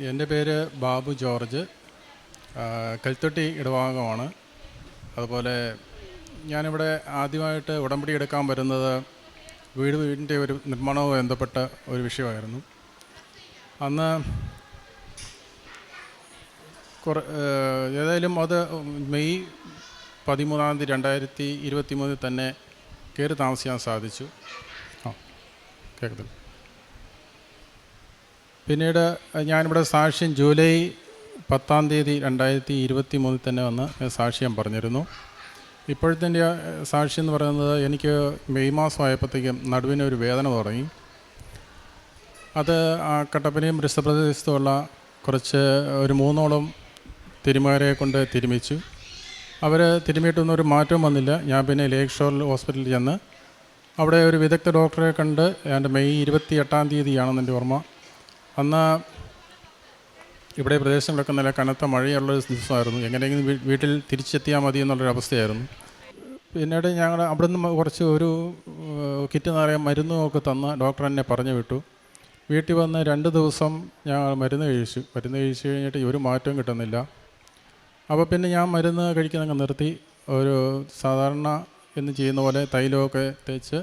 എന്റെ പേര് ബാബു ജോർജ്. കൽത്തൊട്ടി ഇടവാകമാണ്. അതുപോലെ ഞാനിവിടെ ആദ്യമായിട്ട് ഉടമ്പടി എടുക്കാൻ വരുന്നത് വീട് വീടിന്റെ ഒരു നിർമ്മാണവുമായി ബന്ധപ്പെട്ട ഒരു വിഷയമായിരുന്നു. അന്ന് കുറ ഏതായാലും അത് മെയ് പതിമൂന്നാം തീയതി രണ്ടായിരത്തി ഇരുപത്തി മൂന്നിൽ തന്നെ കയറി താമസിക്കാൻ സാധിച്ചു. ആ കേൾക്കത്തില്ല പിന്നീട് ഞാനിവിടെ സാക്ഷ്യം ജൂലൈ പത്താം തീയതി രണ്ടായിരത്തി ഇരുപത്തി മൂന്നിൽ തന്നെ വന്ന് സാക്ഷ്യം പറഞ്ഞിരുന്നു. ഇപ്പോഴത്തെ സാക്ഷ്യം എന്ന് പറയുന്നത് എനിക്ക് മെയ് മാസം ആയപ്പോഴത്തേക്കും നടുവിന് ഒരു വേദന തുടങ്ങി. അത് ആ കട്ടപ്പനയും വൃഷപ്രദേശത്തുമുള്ള കുറച്ച് ഒരു മൂന്നോളം തിരുമാരെ കൊണ്ട് തിരുമിച്ചു. അവർ തിരുമിയിട്ടൊന്നും ഒരു മാറ്റവും വന്നില്ല. ഞാൻ പിന്നെ ലേക്ക് ഷോർ ഹോസ്പിറ്റലിൽ ചെന്ന് അവിടെ ഒരു വിദഗ്ധ ഡോക്ടറെ കണ്ട് എന്റെ മെയ് ഇരുപത്തി എട്ടാം തീയതിയാണെന്ന് എന്റെ ഓർമ്മ. അന്ന് ഇവിടെ പ്രദേശങ്ങളൊക്കെ നല്ല കനത്ത മഴയുള്ള ദിവസമായിരുന്നു. എങ്ങനെയെങ്കിലും വീട്ടിൽ തിരിച്ചെത്തിയാൽ മതി എന്നുള്ളൊരവസ്ഥയായിരുന്നു പിന്നീട് ഞങ്ങൾ അവിടെ നിന്ന് കുറച്ച് ഒരു കിറ്റ് നിറയെ മരുന്നും ഒക്കെ തന്ന് ഡോക്ടർ എന്നെ പറഞ്ഞു വിട്ടു. വീട്ടിൽ വന്ന് രണ്ട് ദിവസം ഞങ്ങൾ മരുന്ന് കഴിച്ചു. മരുന്ന് കഴിച്ചു കഴിഞ്ഞിട്ട് ഒരു മാറ്റവും കിട്ടുന്നില്ല. അപ്പോൾ പിന്നെ ഞാൻ മരുന്ന് കഴിക്കുന്നങ്ങ് നിർത്തി. ഒരു സാധാരണ എന്ന് ചെയ്യുന്ന പോലെ തൈലമൊക്കെ തേച്ച്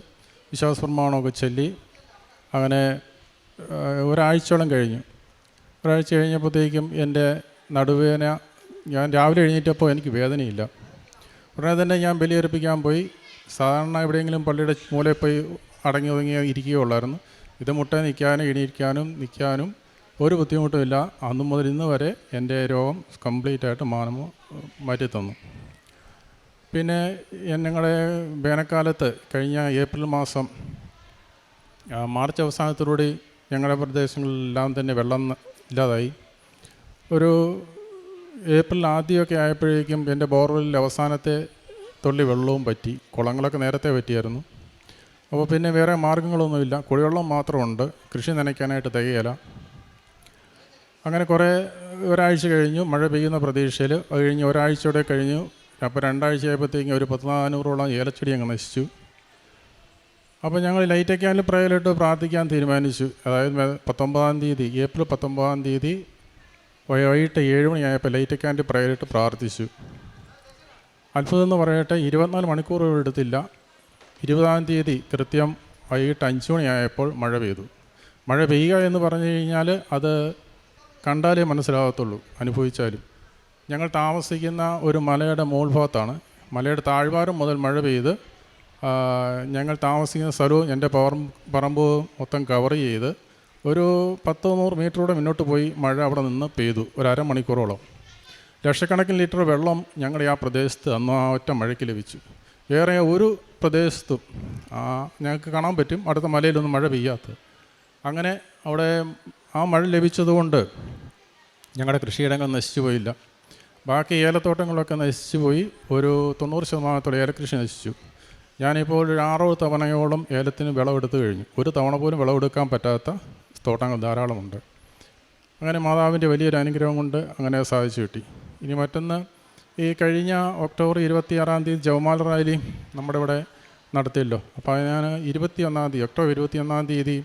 വിശ്വാസപ്രമാണമൊക്കെ ചൊല്ലി. അങ്ങനെ ഒരാഴ്ചയോളം കഴിഞ്ഞു. ഒരാഴ്ച കഴിഞ്ഞപ്പോഴത്തേക്കും എന്റെ നടുവേദന ഞാൻ രാവിലെ എഴുന്നേറ്റപ്പോൾ എനിക്ക് വേദനയില്ല. ഉടനെ തന്നെ ഞാൻ ബലിയർപ്പിക്കാൻ പോയി. സാധാരണ എവിടെയെങ്കിലും പള്ളിയുടെ മൂലയിൽ പോയി അടങ്ങി ഒതുങ്ങി ഇരിക്കുകയുള്ളായിരുന്നു ഇത് മുട്ട നിൽക്കാനും എണീക്കാനും നിൽക്കാനും ഒരു ബുദ്ധിമുട്ടുമില്ല അന്നു മുതൽ ഇന്ന് വരെ എന്റെ രോഗം കംപ്ലീറ്റ് ആയിട്ട് മാനമോ മാറ്റിത്തന്നു. പിന്നെ ഞങ്ങളെ വേനൽക്കാലത്ത് കഴിഞ്ഞ ഏപ്രിൽ മാസം മാർച്ച് അവസാനത്തോടുകൂടി ഞങ്ങളുടെ പ്രദേശങ്ങളിലെല്ലാം തന്നെ വെള്ളം ഇല്ലാതായി. ഒരു ഏപ്രിൽ ആദ്യമൊക്കെ ആയപ്പോഴേക്കും എന്റെ ബോർവെല്ലിൽ അവസാനത്തെ തുള്ളി വെള്ളവും പറ്റി. കുളങ്ങളൊക്കെ നേരത്തെ പറ്റിയായിരുന്നു. അപ്പോൾ പിന്നെ വേറെ മാർഗങ്ങളൊന്നുമില്ല കുടിവെള്ളം മാത്രമുണ്ട്. കൃഷി നനയ്ക്കാനായിട്ട് തികയില്ല. അങ്ങനെ കുറേ ഒരാഴ്ച കഴിഞ്ഞു. മഴ പെയ്യുന്ന പ്രതീക്ഷയിൽ അത് കഴിഞ്ഞ് ഒരാഴ്ചയോടെ കഴിഞ്ഞു. അപ്പോൾ രണ്ടാഴ്ച ആയപ്പോഴത്തേക്കും ഒരു പത്ത് നാനൂറോളം ഏലച്ചെടി അങ്ങ് നശിച്ചു. അപ്പോൾ ഞങ്ങൾ ലൈറ്റ് ക്യാനിൽ പ്രയലിട്ട് പ്രാർത്ഥിക്കാൻ തീരുമാനിച്ചു. അതായത് പത്തൊമ്പതാം തീയതി ഏപ്രിൽ പത്തൊമ്പതാം തീയതി വൈകിട്ട് ഏഴ് മണിയായപ്പോൾ ലൈറ്റ് ക്യാൻഡിൽ പ്രയലിട്ട് പ്രാർത്ഥിച്ചു. അത്ഭുതം എന്ന് പറയട്ടെ ഇരുപത്തിനാല് മണിക്കൂർ എടുത്തില്ല. ഇരുപതാം തീയതി കൃത്യം വൈകിട്ട് അഞ്ച് മണിയായപ്പോൾ മഴ പെയ്തു. മഴ പെയ്യുക എന്ന് പറഞ്ഞു കഴിഞ്ഞാൽ അത് കണ്ടാലേ മനസ്സിലാകത്തുള്ളൂ അനുഭവിച്ചാലും. ഞങ്ങൾ താമസിക്കുന്ന ഒരു മലയുടെ മുകൾഭാഗത്താണ്. മലയുടെ താഴ്വാരം മുതൽ മഴ പെയ്ത് ഞങ്ങൾ താമസിക്കുന്ന സ്ഥലവും എന്റെ പവർ പറമ്പ് മൊത്തം കവർ ചെയ്ത് ഒരു പത്ത് നൂറ് മീറ്ററൂടെ മുന്നോട്ട് പോയി മഴ അവിടെ നിന്ന് പെയ്തു. ഒരു അരമണിക്കൂറോളം. ലക്ഷക്കണക്കിന് ലിറ്റർ വെള്ളം ഞങ്ങളുടെ ആ പ്രദേശത്ത് അന്ന് ആ ഒറ്റ മഴയ്ക്ക് ലഭിച്ചു. വേറെ ഒരു പ്രദേശത്തും ഞങ്ങൾക്ക് കാണാൻ പറ്റും അടുത്ത മലയിലൊന്നും മഴ പെയ്യാത്തത് അങ്ങനെ അവിടെ ആ മഴ ലഭിച്ചതുകൊണ്ട് ഞങ്ങളുടെ കൃഷിയിടങ്ങൾ നശിച്ചു പോയില്ല. ബാക്കി ഏലത്തോട്ടങ്ങളൊക്കെ നശിച്ചു പോയി. ഒരു തൊണ്ണൂറ് ശതമാനത്തോളം ഏലക്കൃഷി നശിച്ചു. ഞാനിപ്പോൾ ഒരു ആറോ തവണയോളം ഏലത്തിന് വിളവെടുത്ത് കഴിഞ്ഞു. ഒരു തവണ പോലും വിളവെടുക്കാൻ പറ്റാത്ത തോട്ടങ്ങൾ ധാരാളമുണ്ട്. അങ്ങനെ മാതാവിന്റെ വലിയൊരു അനുഗ്രഹം കൊണ്ട് അങ്ങനെ സാധിച്ചു കിട്ടി. ഇനി മറ്റൊന്ന് ഈ കഴിഞ്ഞ ഒക്ടോബർ ഇരുപത്തിയാറാം തീയതി ജവമാൽ റാലി നമ്മുടെ ഇവിടെ നടത്തിയല്ലോ. അപ്പോൾ ഞാൻ ഇരുപത്തിയൊന്നാം തീയതി ഒക്ടോബർ ഇരുപത്തിയൊന്നാം തീയതി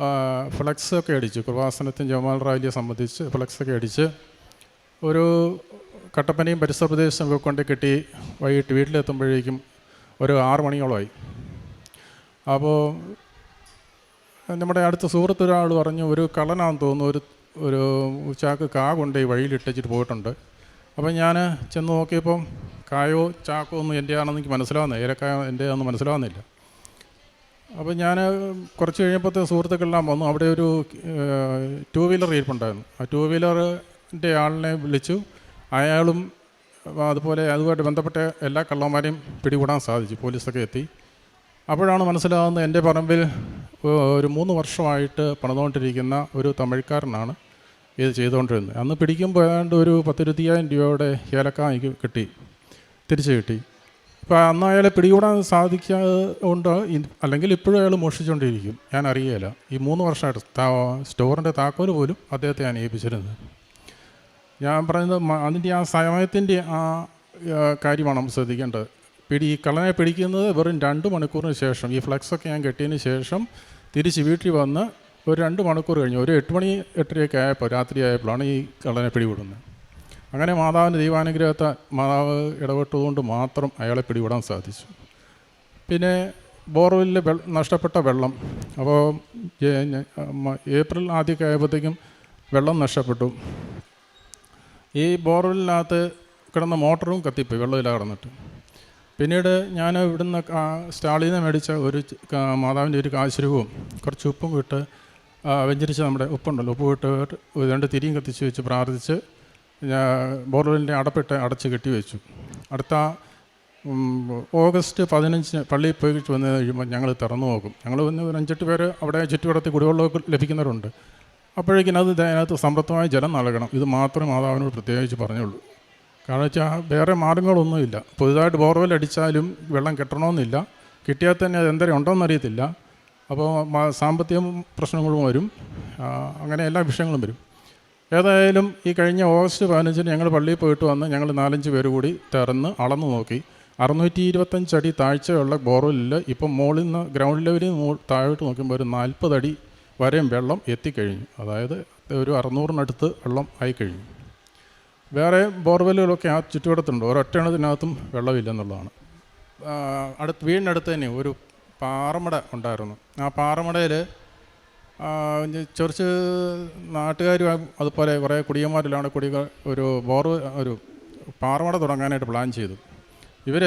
ആ, ഫ്ലക്സ് ഒക്കെ അടിച്ചു. കൃപാസനത്തിന് ജവമാൽ റാലിയെ സംബന്ധിച്ച് ഫ്ലക്സ് ഒക്കെ അടിച്ച് ഒരു കട്ടപ്പനയും പരിസര ഒക്കെ കൊണ്ട് കെട്ടി വൈകിട്ട് വീട്ടിലെത്തുമ്പോഴേക്കും ഒരു ആറ് മണിയോളമായി. അപ്പോൾ നമ്മുടെ അടുത്ത സുഹൃത്ത് ഒരാൾ പറഞ്ഞു ഒരു കള്ളനാന്ന് തോന്നുന്നു. ഒരു ഒരു ചാക്ക് കാ കൊണ്ട് ഈ വഴിയിലിട്ടിച്ചിട്ട് പോയിട്ടുണ്ട്. അപ്പം ഞാൻ ചെന്ന് നോക്കിയപ്പം കായോ ചാക്കോ ഒന്നും എന്റെ ആണെന്ന് എനിക്ക് മനസ്സിലാവുന്നില്ല. ഏലക്കായ എന്റെ ആണെന്ന് മനസ്സിലാവുന്നില്ല. അപ്പോൾ ഞാൻ കുറച്ച് കഴിഞ്ഞപ്പോഴത്തെ സുഹൃത്തുക്കളെല്ലാം വന്നു. അവിടെ ഒരു ടൂ വീലർ ഇരിപ്പുണ്ടായിരുന്നു. ആ ടൂ വീലറിന്റെ ആളിനെ വിളിച്ചു. അയാളും അതുപോലെ അതുമായിട്ട് ബന്ധപ്പെട്ട എല്ലാ കള്ളന്മാരെയും പിടികൂടാൻ സാധിച്ചു. പോലീസൊക്കെ എത്തി. അപ്പോഴാണ് മനസ്സിലാകുന്നത് എന്റെ പറമ്പിൽ ഒരു മൂന്ന് വർഷമായിട്ട് പണിതുകൊണ്ടിരിക്കുന്ന ഒരു തമിഴ്ക്കാരനാണ് ഇത് ചെയ്തുകൊണ്ടിരുന്നത്. അന്ന് പിടിക്കുമ്പോൾ ഏതാണ്ട് ഒരു പത്തിരുപത്തിയായിരം രൂപയുടെ ഏലക്ക എനിക്ക് കിട്ടി. തിരിച്ച് കിട്ടി. ഇപ്പോൾ അന്ന് അയാളെ പിടികൂടാൻ സാധിക്കാതെ അല്ലെങ്കിൽ ഇപ്പോഴും അയാൾ മോഷിച്ചുകൊണ്ടിരിക്കും ഞാൻ അറിയുകയില്ല ഈ മൂന്ന് വർഷമായിട്ട് സ്റ്റോറിന്റെ താക്കോൽ പോലും അദ്ദേഹത്തെ ഞാൻ ഏൽപ്പിച്ചിരുന്നത്. ഞാൻ പറയുന്നത് അതിന്റെ ആ സമയത്തിന്റെ ആ കാര്യമാണ് നമ്മൾ ശ്രദ്ധിക്കേണ്ടത്. പിടി ഈ കള്ളനെ പിടിക്കുന്നത് വെറും രണ്ട് മണിക്കൂറിന് ശേഷം ഈ ഫ്ലക്സൊക്കെ ഞാൻ കെട്ടിയതിന് ശേഷം തിരിച്ച് വീട്ടിൽ വന്ന് ഒരു രണ്ട് മണിക്കൂർ കഴിഞ്ഞു ഒരു എട്ട് മണി എട്ടരയൊക്കെ ആയപ്പോൾ രാത്രി ആയപ്പോഴാണ് ഈ കള്ളനെ പിടികൂടുന്നത്. അങ്ങനെ മാതാവിന്റെ ദൈവാനുഗ്രഹത്തെ മാതാവ് ഇടപെട്ടതുകൊണ്ട് മാത്രം അയാളെ പിടികൂടാൻ സാധിച്ചു. പിന്നെ ബോർവെല്ലിൽ നഷ്ടപ്പെട്ട വെള്ളം. അപ്പോൾ ഏപ്രിൽ ആദ്യമൊക്കെ ആയപ്പോഴത്തേക്കും വെള്ളം നഷ്ടപ്പെട്ടു. ഈ ബോർവെല്ലിനകത്ത് കിടന്ന മോട്ടറും കത്തിപ്പോയി വെള്ളമില്ല കിടന്നിട്ട്. പിന്നീട് ഞാൻ ഇവിടുന്ന് സ്റ്റാളിൽ നിന്ന് മേടിച്ച ഒരു മാതാവിന്റെ ഒരു കാശുരവും കുറച്ച് ഉപ്പും ഇട്ട് ആ, വെഞ്ചരിച്ച് നമ്മുടെ ഉപ്പുണ്ടല്ലോ ഉപ്പ് ഇട്ട് രണ്ട് തിരിയും കത്തിച്ച് വെച്ച് പ്രാർത്ഥിച്ച് ബോർവെല്ലിന്റെ അടപ്പിട്ട് അടച്ച് കെട്ടി വെച്ചു. അടുത്ത ഓഗസ്റ്റ് പതിനഞ്ചിന് പള്ളിയിൽ പോയി വന്ന് കഴിയുമ്പോൾ ഞങ്ങൾ തുറന്നു നോക്കും. ഞങ്ങൾ വന്ന് ഒരു അഞ്ചെട്ട് പേര് അവിടെ ചുറ്റുവട്ടത്തിൽ കുടിവെള്ളമൊക്കെ ലഭിക്കുന്നവരുണ്ട്. അപ്പോഴേക്കും അത് അതിനകത്ത് സമൃദ്ധമായ ജലം നൽകണം. ഇത് മാത്രമേ മാതാവിനോട് പ്രത്യേകിച്ച് പറഞ്ഞുള്ളൂ. കാരണം വെച്ചാൽ വേറെ മാർഗങ്ങളൊന്നുമില്ല. പുതുതായിട്ട് ബോർവെൽ അടിച്ചാലും വെള്ളം കിട്ടണമെന്നില്ല. കിട്ടിയാൽ തന്നെ അത് എന്തരം ഉണ്ടോയെന്നറിയത്തില്ല അപ്പോൾ സാമ്പത്തിക പ്രശ്നങ്ങളും വരും. അങ്ങനെ എല്ലാ വിഷയങ്ങളും വരും. ഏതായാലും ഈ കഴിഞ്ഞ ഓഗസ്റ്റ് പതിനഞ്ചിന് ഞങ്ങൾ പള്ളിയിൽ പോയിട്ട് വന്ന് ഞങ്ങൾ നാലഞ്ച് പേര് കൂടി തിറന്ന് അളന്നു നോക്കി. അറുന്നൂറ്റി ഇരുപത്തഞ്ച് അടി താഴ്ചയുള്ള ബോർവെല്ലിൽ ഇപ്പം മുകളിൽ നിന്ന് ഗ്രൗണ്ട് ലെവലിൽ നിന്ന് താഴോട്ട് നോക്കുമ്പോൾ ഒരു നാൽപ്പത് അടി വരെയും വെള്ളം എത്തിക്കഴിഞ്ഞു. അതായത് ഒരു അറുന്നൂറിനടുത്ത് വെള്ളം ആയിക്കഴിഞ്ഞു. വേറെ ബോർവെല്ലുകളൊക്കെ ആ ചുറ്റുവട്ടത്തുണ്ട്. വെള്ളമില്ല എന്നുള്ളതാണ് അടുത്ത് വീടിനടുത്ത് തന്നെ ഒരു പാറമട ഉണ്ടായിരുന്നു. ആ പാറമടയിൽ ചെറിച്ച് നാട്ടുകാരും അതുപോലെ കുറേ കുടിയന്മാരിലാണ് കുടികൾ ഒരു ബോർ ഒരു പാറമട തുടങ്ങാനായിട്ട് പ്ലാൻ ചെയ്തു. ഇവർ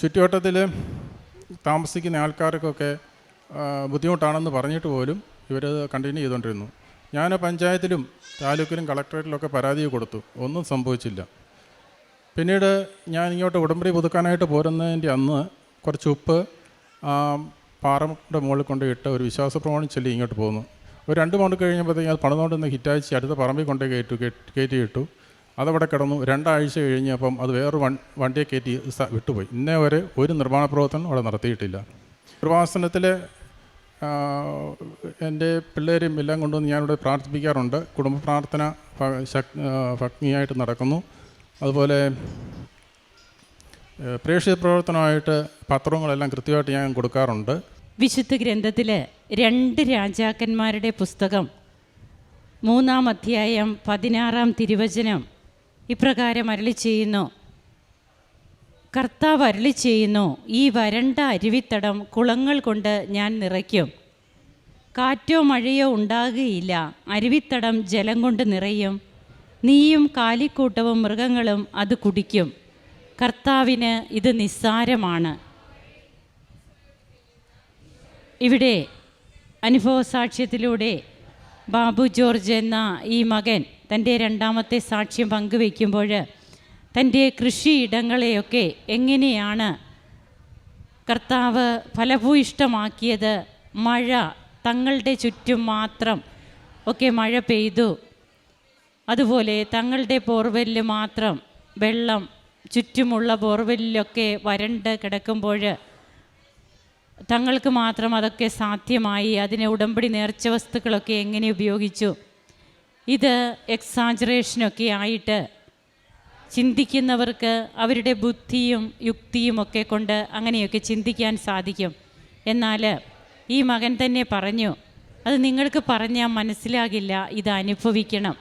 ചുറ്റുവട്ടത്തിൽ താമസിക്കുന്ന ആൾക്കാർക്കൊക്കെ ബുദ്ധിമുട്ടാണെന്ന് പറഞ്ഞിട്ട് പോലും ഇവർ കണ്ടിന്യൂ ചെയ്തുകൊണ്ടിരുന്നു. ഞാൻ പഞ്ചായത്തിലും താലൂക്കിലും കളക്ടറേറ്റിലൊക്കെ പരാതി കൊടുത്തു. ഒന്നും സംഭവിച്ചില്ല. പിന്നീട് ഞാൻ ഇങ്ങോട്ട് ഉടമ്പടി പുതുക്കാനായിട്ട് പോരുന്നതിന്റെ അന്ന് കുറച്ച് ഉപ്പ് പാറയുടെ മുകളിൽ കൊണ്ട് ഇട്ട് ഒരു വിശ്വാസ പ്രമാണം ചൊല്ലി ഇങ്ങോട്ട് പോന്നു. ഒരു രണ്ട് മണി കഴിഞ്ഞപ്പോഴത്തേക്കും അത് പണിതുകൊണ്ടിരുന്ന ഹിറ്റാച്ചി അടുത്ത പറമ്പിൽ കൊണ്ടേ കയറ്റു കയറ്റി ഇട്ടു അതവിടെ കിടന്നു. രണ്ടാഴ്ച കഴിഞ്ഞപ്പം അത് വേറൊരു വണ്ടിയെ കയറ്റി വിട്ടുപോയി. ഇന്നേ വരെ ഒരു നിർമ്മാണ പ്രവർത്തനം അവിടെ നടത്തിയിട്ടില്ല. കൃപാസനത്തിൽ എന്റെ പിള്ളേരും എല്ലാം കൊണ്ടുവന്ന് ഞാനിവിടെ പ്രാർത്ഥിപ്പിക്കാറുണ്ട്. കുടുംബ പ്രാർത്ഥന ഭ- ശക്- ആ, ഭംഗിയായിട്ട് നടക്കുന്നു. അതുപോലെ പ്രേക്ഷിത പ്രവർത്തനമായിട്ട് പത്രങ്ങളെല്ലാം കൃത്യമായിട്ട് ഞാൻ കൊടുക്കാറുണ്ട്. വിശുദ്ധ ഗ്രന്ഥത്തിൽ രണ്ട് രാജാക്കന്മാരുടെ പുസ്തകം മൂന്നാം അധ്യായം പതിനാറാം തിരുവചനം ഇപ്രകാരം അരളി ചെയ്യുന്നു. കർത്താവ് അരളി ചെയ്യുന്നു ഈ വരണ്ട അരുവിത്തടം കുളങ്ങൾ കൊണ്ട് ഞാൻ നിറയ്ക്കും. കാറ്റോ മഴയോ ഉണ്ടാകുകയില്ല. അരുവിത്തടം ജലം കൊണ്ട് നിറയും. നീയും കാലിക്കൂട്ടവും മൃഗങ്ങളും അത് കുടിക്കും. കർത്താവിന് ഇത് നിസ്സാരമാണ്. ഇവിടെ അനുഭവ സാക്ഷ്യത്തിലൂടെ ബാബു ജോർജ് എന്ന ഈ മകൻ തന്റെ രണ്ടാമത്തെ സാക്ഷ്യം പങ്കുവയ്ക്കുമ്പോൾ തന്റെ കൃഷിയിടങ്ങളെയൊക്കെ എങ്ങനെയാണ് കർത്താവ് ഫലഭൂയിഷ്ടമാക്കിയത് മഴ തങ്ങളുടെ ചുറ്റും മാത്രം ഒക്കെ മഴ പെയ്തു. അതുപോലെ തങ്ങളുടെ ബോർവെല്ലിൽ മാത്രം വെള്ളം ചുറ്റുമുള്ള ബോർവെല്ലിലൊക്കെ വരണ്ട് കിടക്കുമ്പോൾ തങ്ങൾക്ക് മാത്രം അതൊക്കെ സാധ്യമായി. അതിനെ ഉടമ്പടി നേർച്ച വസ്തുക്കളൊക്കെ എങ്ങനെ ഉപയോഗിച്ചു? ഇത് എക്സാജറേഷനൊക്കെ ആയിട്ട് ചിന്തിക്കുന്നവർക്ക് അവരുടെ ബുദ്ധിയും യുക്തിയും ഒക്കെ കൊണ്ട് അങ്ങനെയൊക്കെ ചിന്തിക്കാൻ സാധിക്കും. എന്നാൽ ഈ മകൻ തന്നെ പറഞ്ഞു അത് നിങ്ങൾക്ക് പറഞ്ഞാൽ മനസ്സിലാകില്ല ഇത് അനുഭവിക്കണം.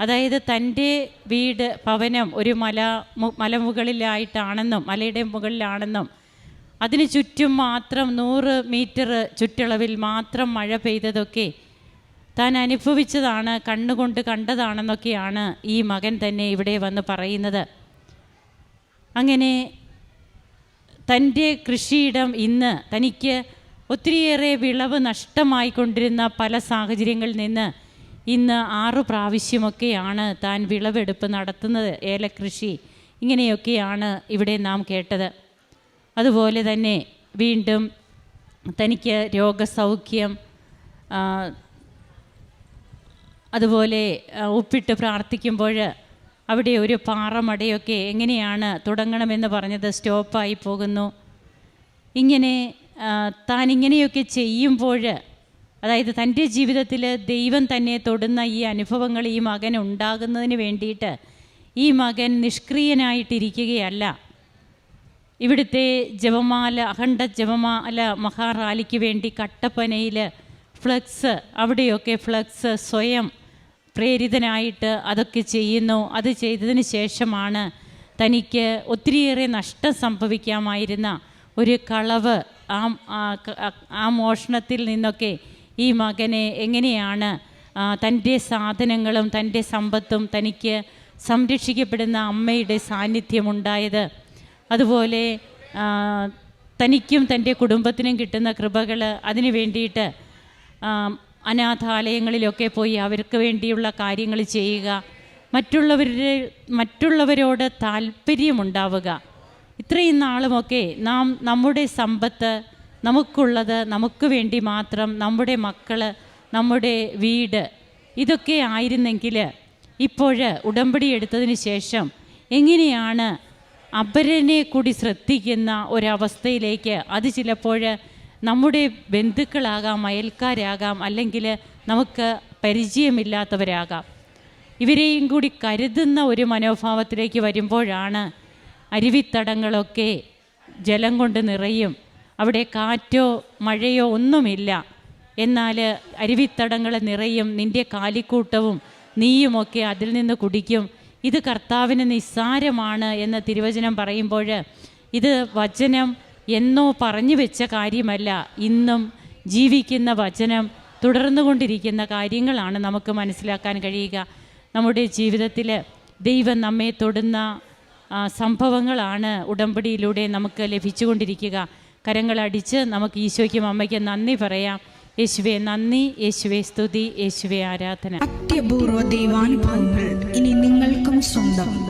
അതായത് തന്റെ വീട് ഭവനം ഒരു മല മലമുകളിലായിട്ടാണെന്നും മലയുടെ മുകളിലാണെന്നും അതിന് ചുറ്റും മാത്രം നൂറ് മീറ്റർ ചുറ്റളവിൽ മാത്രം മഴ പെയ്തതൊക്കെ താൻ അനുഭവിച്ചതാണ് കണ്ണുകൊണ്ട് കണ്ടതാണെന്നൊക്കെയാണ് ഈ മകൻ തന്നെ ഇവിടെ വന്ന് പറയുന്നത്. അങ്ങനെ തന്റെ കൃഷിയിടം ഇന്ന് തനിക്ക് ഒത്തിരിയേറെ വിളവ് നഷ്ടമായിക്കൊണ്ടിരുന്ന പല സാഹചര്യങ്ങളിൽ നിന്ന് ഇന്ന് ആറ് പ്രാവശ്യമൊക്കെയാണ് താൻ വിളവെടുപ്പ് നടത്തുന്നത് ഏലക്കൃഷി. ഇങ്ങനെയൊക്കെയാണ് ഇവിടെ നാം കേട്ടത്. അതുപോലെ തന്നെ വീണ്ടും തനിക്ക് രോഗസൗഖ്യം അതുപോലെ ഒപ്പിട്ട് പ്രാർത്ഥിക്കുമ്പോൾ അവിടെ ഒരു പാറമടയൊക്കെ എങ്ങനെയാണ് തുടങ്ങണമെന്ന് പറഞ്ഞത് സ്റ്റോപ്പായി പോകുന്നു. ഇങ്ങനെ താൻ ഇങ്ങനെയൊക്കെ ചെയ്യുമ്പോൾ അതായത് തന്റെ ജീവിതത്തിൽ ദൈവം തന്നെ തൊടുന്ന ഈ അനുഭവങ്ങൾ ഈ മകൻ ഉണ്ടാകുന്നതിന് വേണ്ടിയിട്ട് ഈ മകൻ നിഷ്ക്രിയനായിട്ടിരിക്കുകയല്ല. ഇവിടുത്തെ ജപമാല അഖണ്ഡ ജപമാല മഹാറാലിക്ക് വേണ്ടി കട്ടപ്പനയിൽ ഫ്ലക്സ് അവിടെയൊക്കെ ഫ്ലക്സ് സ്വയം പ്രേരിതനായിട്ട് അതൊക്കെ ചെയ്യുന്നു. അത് ചെയ്തതിന് ശേഷമാണ് തനിക്ക് ഒത്തിരിയേറെ നഷ്ടം സംഭവിക്കാമായിരുന്ന ഒരു കളവ് ആ ആ- മോഷണത്തിൽ നിന്നൊക്കെ ഈ മകനെ എങ്ങനെയാണ് തന്റെ സാധനങ്ങളും തന്റെ സമ്പത്തും തനിക്ക് സംരക്ഷിക്കപ്പെടുന്ന അമ്മയുടെ സാന്നിധ്യമുണ്ടായത്. അതുപോലെ തനിക്കും തന്റെ കുടുംബത്തിനും കിട്ടുന്ന കൃപകൾ അതിനു വേണ്ടിയിട്ട് അനാഥാലയങ്ങളിലൊക്കെ പോയി അവർക്ക് വേണ്ടിയുള്ള കാര്യങ്ങൾ ചെയ്യുക. മറ്റുള്ളവരുടെ മറ്റുള്ളവരോട് താല്പര്യമുണ്ടാവുക. ഇത്രയും നാളുമൊക്കെ നാം നമ്മുടെ സമ്പത്ത് നമുക്കുള്ളത് നമുക്ക് വേണ്ടി മാത്രം നമ്മുടെ മക്കൾ നമ്മുടെ വീട് ഇതൊക്കെ ആയിരുന്നെങ്കിൽ ഇപ്പോൾ ഉടമ്പടി എടുത്തതിന് ശേഷം എങ്ങനെയാണ് അപരനെ കൂടി ശ്രദ്ധിക്കുന്ന ഒരവസ്ഥയിലേക്ക് അത് ചിലപ്പോൾ നമ്മുടെ ബന്ധുക്കളാകാം അയൽക്കാരാകാം അല്ലെങ്കിൽ നമുക്ക് പരിചയമില്ലാത്തവരാകാം. ഇവരെയും കൂടി കരുതുന്ന ഒരു മനോഭാവത്തിലേക്ക് വരുമ്പോഴാണ് അരുവിത്തടങ്ങളൊക്കെ ജലം കൊണ്ട് നിറയും. അവിടെ കാറ്റോ മഴയോ ഒന്നുമില്ല. എന്നാൽ അരുവിത്തടങ്ങൾ നിറയും നിന്റെ കാലിക്കൂട്ടവും നീയുമൊക്കെ അതിൽ നിന്ന് കുടിക്കും. ഇത് കർത്താവിന് നിസ്സാരമാണ് എന്ന് തിരുവചനം പറയുമ്പോൾ ഇത് വചനം എന്നോ പറഞ്ഞു വെച്ച കാര്യമല്ല. ഇന്നും ജീവിക്കുന്ന വചനം തുടർന്നു കൊണ്ടിരിക്കുന്ന കാര്യങ്ങളാണ് നമുക്ക് മനസ്സിലാക്കാൻ കഴിയുക. നമ്മുടെ ജീവിതത്തിൽ ദൈവം നമ്മെ തൊടുന്ന സംഭവങ്ങളാണ് ഉടമ്പടിയിലൂടെ നമുക്ക് ലഭിച്ചുകൊണ്ടിരിക്കുക. കരങ്ങളടിച്ച് നമുക്ക് ഈശോയ്ക്കും അമ്മയ്ക്കും നന്ദി പറയാം. യേശുവെ നന്ദി. യേശുവെ സ്തുതി. യേശുവെ ആരാധന. അത്യപൂർവ ദൈവാനുഭവങ്ങൾ ഇനി നിങ്ങൾക്കും സ്വന്തം.